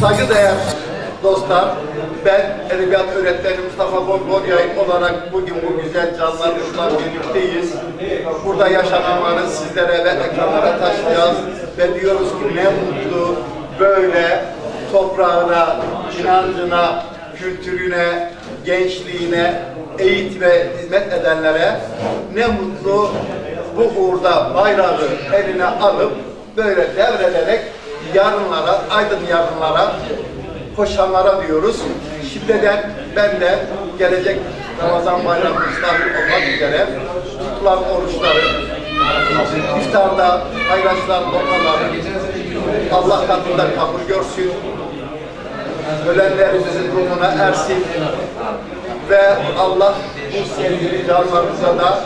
Saygıdeğer dostlar, ben edebiyat öğretmeni Mustafa Bolgoryay olarak bugün bu güzel canlarımızla birlikteyiz. Burada yaşananları sizlere ve ekranlara taşıyacağız ve diyoruz ki ne mutlu böyle toprağına, inancına, kültürüne, gençliğine, eğit ve hizmet edenlere ne mutlu bu uğurda bayrağı eline alıp böyle devrederek yarınlara, aydın yarınlara koşanlara diyoruz. Şimdiden ben de gelecek Ramazan bayramımız dahil olmak üzere tutulan oruçları, iftarda paylaşılan lokmaları Allah katında kabul görsün. Ölenlerimizin ruhuna ersin. Ve Allah bu sevgili canlarımıza da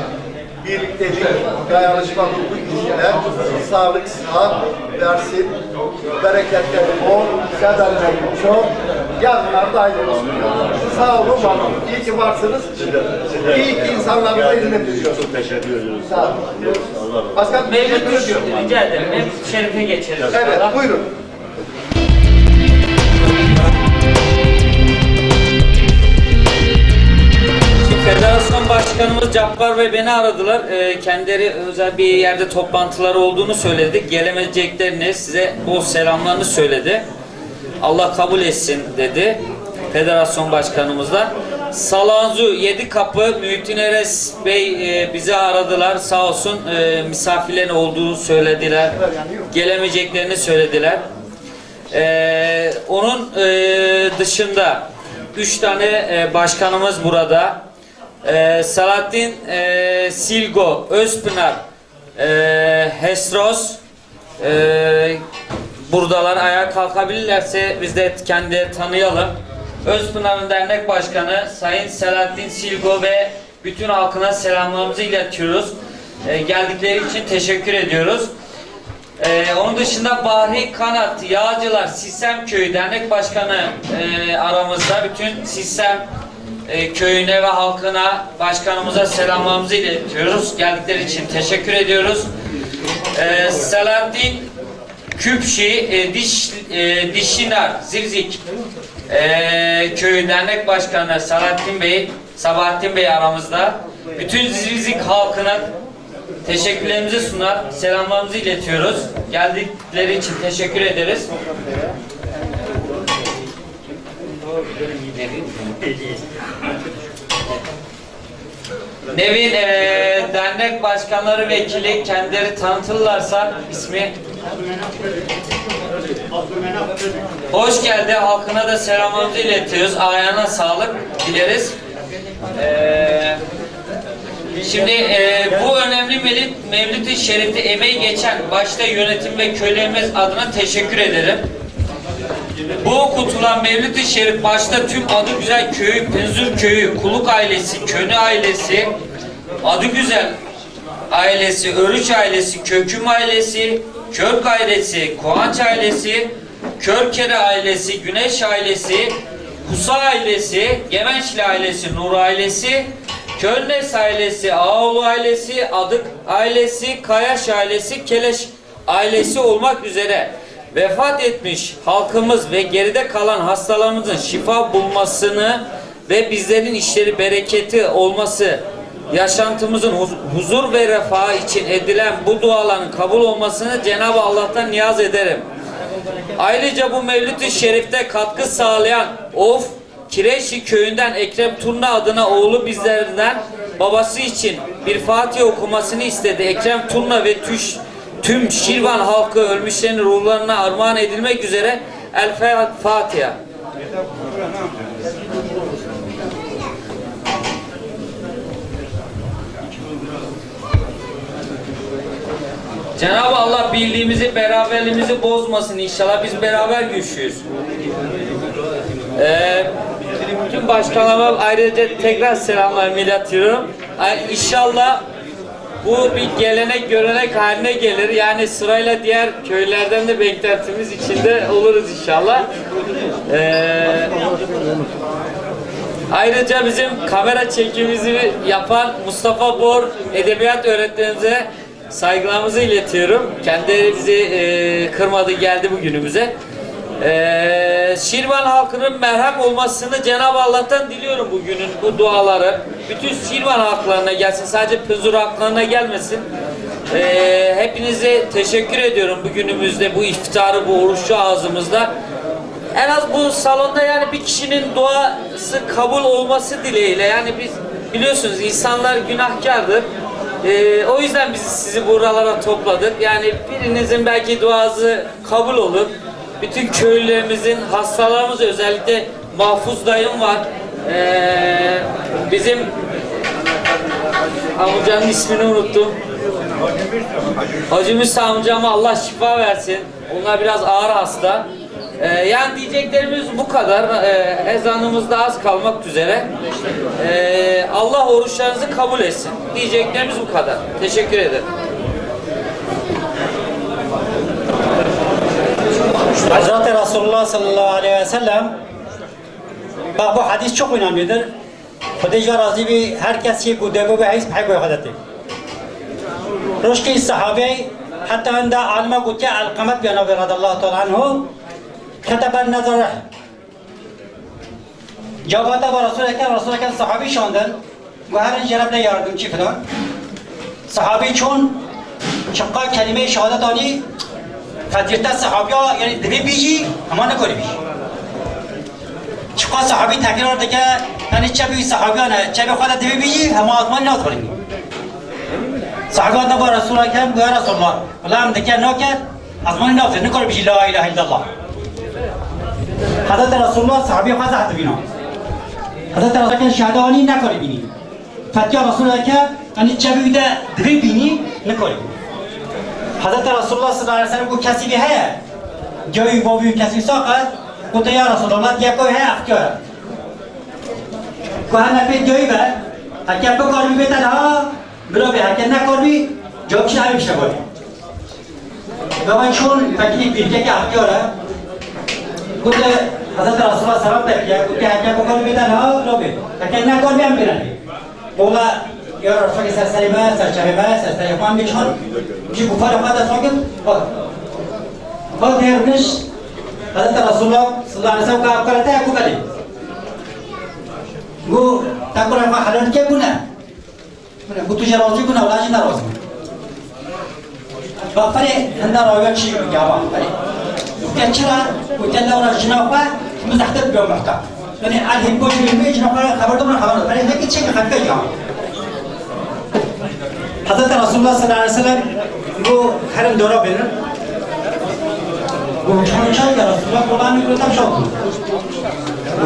birliktelik, dayanışma ruhu içinde sağlık, sıhhat versin. Bereketleri bol, kederleri çok. Yarınlar da ayrı olsun. Sağ olun, var olun. İyi ki varsınız. İyi ki insanlarımıza hizmet ediyorsunuz. Çok teşekkür ediyoruz. Sağ olun. Başkan ediyorum. rica ederim. Mevlüt Şerif'e geçelim. Evet, buyurun. Federasyon Başkanımız Cabbar ve beni aradılar. Ee, kendileri özel bir yerde toplantıları olduğunu söyledi. Gelemeyeceklerini size bol selamlarını söyledi. Allah kabul etsin dedi. Federasyon Başkanımız da. Salanzu Yedi Kapı Mühittin Eres Bey e, bizi aradılar. Sağ olsun e, misafirlerin olduğunu söylediler. Gelemeyeceklerini söylediler. Ee, onun e, dışında üç tane e, başkanımız burada. Ee, Salahattin e, Silgo, Özpınar, e, Hesros e, buradalar. Ayağa kalkabilirlerse biz de kendileri tanıyalım. Özpınar'ın dernek başkanı Sayın Selahattin Silgo ve bütün halkına selamlarımızı iletiyoruz. E, geldikleri için teşekkür ediyoruz. Ee, onun dışında Bahri Kanat, Yağcılar, Sistem Köyü Dernek Başkanı e, aramızda. Bütün Sistem e, köyüne ve halkına, başkanımıza selamlarımızı iletiyoruz. Geldikleri için teşekkür ediyoruz. Ee, Selahattin Küpşi, e, Diş, e, Dişinar, Zirzik e, Köyü Dernek Başkanı Selahattin Bey, Sabahattin Bey aramızda. Bütün Zirzik halkına Teşekkürlerimizi sunar, selamlarımızı iletiyoruz. Geldikleri için teşekkür ederiz. Nevin eee, dernek başkanları vekili kendileri tanıtırlarsa ismi Hoş geldi. Halkına da selamlarımızı iletiyoruz. Ayağına sağlık dileriz. Eee Şimdi e, bu önemli mevlid, Mevlid-i Şerif'te emeği geçen başta yönetim ve köylerimiz adına teşekkür ederim. Bu okutulan Mevlid-i Şerif başta tüm adı güzel köyü, Penzur köyü, Kuluk ailesi, Könü ailesi, adı güzel ailesi, Örüç ailesi, Köküm ailesi, Körk ailesi, Koğanç ailesi, Körkere ailesi, Güneş ailesi, Kusa ailesi, Gemençli ailesi, Nur ailesi, Kölnes ailesi, Ağoğlu ailesi, Adık ailesi, Kayaş ailesi, Keleş ailesi olmak üzere vefat etmiş halkımız ve geride kalan hastalarımızın şifa bulmasını ve bizlerin işleri bereketi olması, yaşantımızın huz- huzur ve refah için edilen bu duaların kabul olmasını Cenab-ı Allah'tan niyaz ederim. Ayrıca bu Mevlüt-i Şerif'te katkı sağlayan Of Kireçli köyünden Ekrem Turna adına oğlu bizlerden babası için bir Fatiha okumasını istedi. Ekrem Turna ve tüş, tüm Şirvan halkı ölmüşlerin ruhlarına armağan edilmek üzere El Fatiha. Cenab-ı Allah birliğimizi, beraberliğimizi bozmasın inşallah. Biz beraber güçlüyüz. Ee, bütün başkanlarıma ayrıca tekrar selamlar iletiyorum. Ay- İnşallah bu bir gelenek görenek haline gelir. Yani sırayla diğer köylerden de beklentimiz içinde oluruz inşallah. Ee, ayrıca bizim kamera çekimimizi yapan Mustafa Bor edebiyat öğretmenimize saygılarımızı iletiyorum. Kendileri bizi e, kırmadı geldi bugünümüze. Ee, Şirvan halkının merhem olmasını Cenab-ı Allah'tan diliyorum bugünün bu duaları. Bütün Şirvan halklarına gelsin. Sadece Pızur halklarına gelmesin. Ee, hepinize teşekkür ediyorum bugünümüzde bu iftarı, bu oruçlu ağzımızda. En az bu salonda yani bir kişinin duası kabul olması dileğiyle yani biz biliyorsunuz insanlar günahkardır. Ee, o yüzden biz sizi buralara topladık. Yani birinizin belki duası kabul olur. Bütün köylülerimizin, hastalarımız özellikle Mahfuz dayım var. Ee, bizim amcanın ismini unuttum. Hacı Müsa amcama Allah şifa versin. Onlar biraz ağır hasta. Ee, yani diyeceklerimiz bu kadar. Ee, ezanımız da az kalmak üzere. Ee, Allah oruçlarınızı kabul etsin. Diyeceklerimiz bu kadar. Teşekkür ederim. Hazreti Resulullah sallallahu aleyhi ve sellem bak bu hadis çok önemlidir. Hudeyce razı bir herkes şey kudebu ve his pay Hazreti. Roşki sahabe hatta anda alma kutya al-qamat bi Nabi radallahu ta'ala anhu kataban nazar Cevabında var Resul-i Ekrem, Resul-i Ekrem sahabi şandır. Bu her cerabda yardımcı falan. Sahabi çon çıkka kelime-i şehadet ani faziyetten sahabiya yani devi biji ama ne böyle biji. Çıkka sahabi tekrar deke yani çebi sahabiya ne çebi kada devi biji ama azman ne atfırın. Sahabiya da var Resul-i Ekrem bu ya Resulullah. Ulan deke ne ker azman ne atfırın ne böyle biji la ilahe illallah. Hazreti Resulullah sahabiya fazla hatı bina. Hazreti Resulullah şehade ani ne böyle bini. Fatiha Resul-i Ekrem Hazreti Resulullah sallallahu aleyhi ve sellem bu kesi bir heye. Göğü boğuyu kesi sakat. Bu da ya Resulullah diye koy heye akıyor. Kuhana pek göğü be. Hakem bu kalbi beten ha. Bro be hakem ne kalbi? Çok şey bir şey var. Ve ben şun taklif bir kek akıyor ha. Bu da Hazreti Resulullah sallallahu aleyhi ve sellem de ya. Bu da hakem bu kalbi beten ha. Bro be. Hakem ne kalbi hem bir Ola برو بی اگر نکار بی هم بیرن بی Mola ya Resulullah Sallallahu serçeme serçeme yapan bir çan ki bu para kadar sakın bak bak dermiş Hazreti Resulullah sallallahu aleyhi ve sellem ka karate aku kali bu takura ma halal ke guna bu tu jarazi guna wala jin razi bak pare handa rawi shi ya ba pare ke chira ko jalla wala jina pa muzahtab bi muhta yani alhim ko shi mi jina pa khabar dum حضرت رسول الله صلى الله عليه وسلم رو حرم دورا برن ومشان شاي يا رسول الله قرآن يقول تم شاكو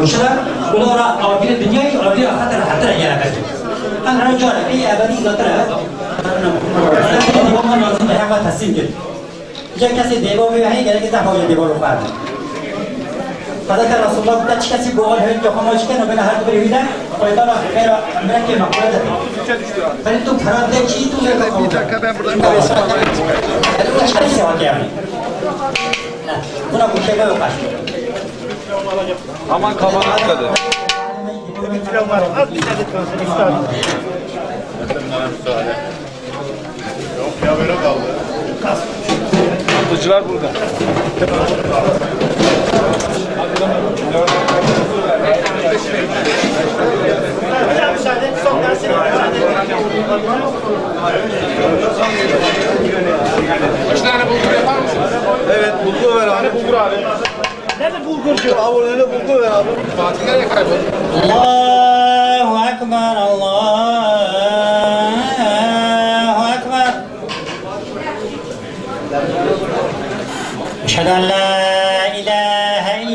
وشلا ولا را أوابين الدنيا أوابين خطر حتى رجع لك أنا رجع لك أي أبدي قطر أنا محمد رسول الله تحسين كده جاء كسي ديبو في وحي قال كده هو يديبو لفعله قدرت رسول الله تاچ کسی گوگل هن جو خموش کن و بنا هر دو بریدا پیدا را میرا میرا کی مقصد ولی تو خراب دے چی تو لے bir dakika ben buradan bir resim alayım. Bu çıkan şey var yani. Buna bu şey yok aslında. Aman kafana atladı. Bir tane var. At bir tane kalsın istedim. Bunlara müsaade. Yok ya böyle kaldı. Atlıcılar burada. Evet, bulgur ver abi. Bulgur abi. Nerede bulgurcu? Abi nerede bulgur ver abi. Fatih nereye kayboldu? Allahu Ekber, Allahu Ekber. Eşhedü en la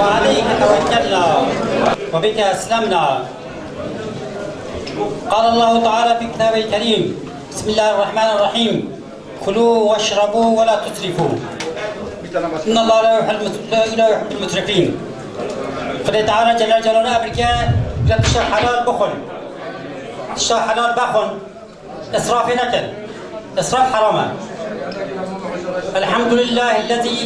وعليك توكلنا وبك أسلمنا قال الله تعالى في كتابه الكريم بسم الله الرحمن الرحيم كلوا واشربوا ولا تسرفوا إن الله لا يحب المسرفين خدای تعالی جل جلاله که لا تشتر حلال بخل تشتر حلال بخل اسراف نکن اسراف حرامه الحمد لله الذي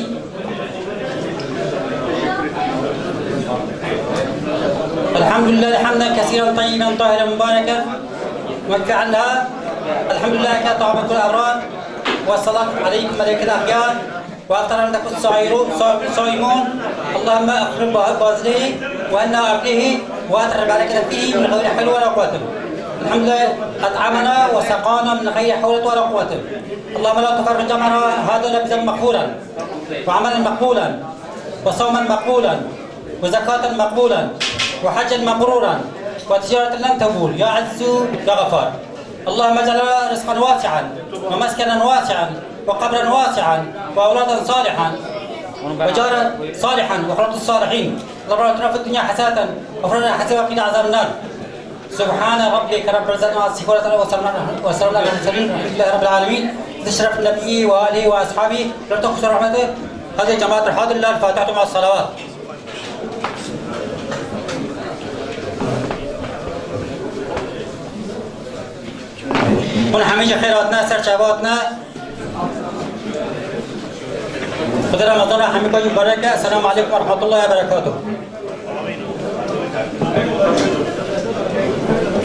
الحمد لله حمدا كثيرا طيبا طاهرا مباركا. وكعلها الحمد لله كطعبة الأبرار. والصلاة عليكم ملك الأخيار وأطرنا لكم الصائمون اللهم اقرب بازلي وأنا أبليه وأطرب عليك فيه من غير حلوة ولا قاتل الحمد لله اطعمنا وسقانا من غير حول ولا قوة. اللهم لا تفرج جمعنا هذا لبزا مقبولا وعملا مقبولا وصوما مقبولا وزكاة مقبولا وحجا مبرورا وتجارة لن تبور يا عز يا غفار. اللهم اجعل رزقا واسعا ومسكنا واسعا وقبرا واسعا وأولادا صالحا وجارا صالحا وخلط الصالحين اللهم اتنا في الدنيا حسنة وفرنا حسنة وقنا عذاب النار. سبحان ربك رب العزة عما يصفون وسلام على المرسلين والحمد لله رب العالمين. تشرف النبي وآله وأصحابه. لا تقصر رحمته. هذه جماعة الحاضر لله الفاتحة مع الصلوات. اون همیشه خیرات نه سرچوات نه خدا رمضان همه مبارک السلام علیکم و رحمت الله و برکاته